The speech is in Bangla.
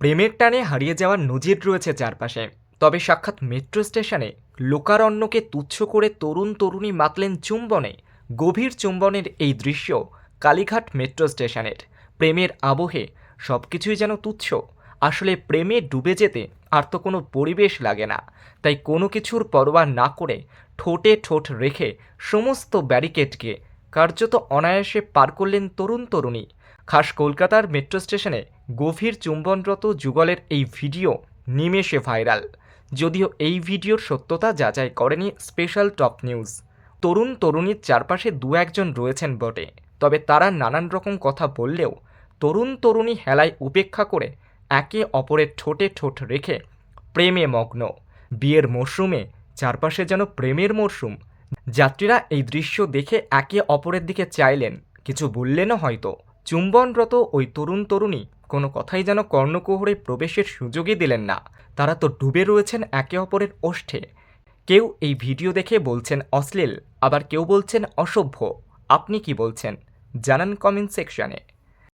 প্রেমের টানে হারিয়ে যাওয়ার নজির রয়েছে চারপাশে। তবে সাক্ষাৎ মেট্রো স্টেশনে লোকারণ্যকে তুচ্ছ করে তরুণ তরুণী মাতলেন চুম্বনে, গভীর চুম্বনের এই দৃশ্য কালীঘাট মেট্রো স্টেশনের। প্রেমের আবহে সব কিছুই যেন তুচ্ছ। আসলে প্রেমে ডুবে যেতে আর তো কোনো পরিবেশ লাগে না। তাই কোনো কিছুর পরোয়া না করে ঠোঁটে ঠোঁট রেখে সমস্ত ব্যারিকেডকে কার্যত অনায়াসে পার করলেন তরুণ তরুণী। খাস কলকাতার মেট্রো স্টেশনে গভীর চুম্বনরত যুগলের এই ভিডিও নিমেষে ভাইরাল যদিও এই ভিডিওর সত্যতা যাচাই করেনি স্পেশাল টপ নিউজ তরুণ তরুণীর চারপাশে দু একজন রয়েছেন বটে। তবে তারা নানান রকম কথা বললেও তরুণ তরুণী হেলায় উপেক্ষা করে একে অপরের ঠোঁটে ঠোঁট রেখে প্রেমে মগ্ন। বিয়ের মরশুমে চারপাশে যেন প্রেমের মরশুম। যাত্রীরা এই দৃশ্য দেখে একে অপরের দিকে চাইলেন, কিছু বললেনও হয়তো। চুম্বনরত ওই তরুণ তরুণী কোনো কথাই যেন কর্ণকুহরে প্রবেশের সুযোগই দিলেন না। তারা তো ডুবে রয়েছেন একে অপরের ওষ্ঠে। কেউ এই ভিডিও দেখে বলছেন অশ্লীল, আবার কেউ বলছেন অসভ্য। আপনি কি বলছেন? জানান কমেন্ট সেকশনে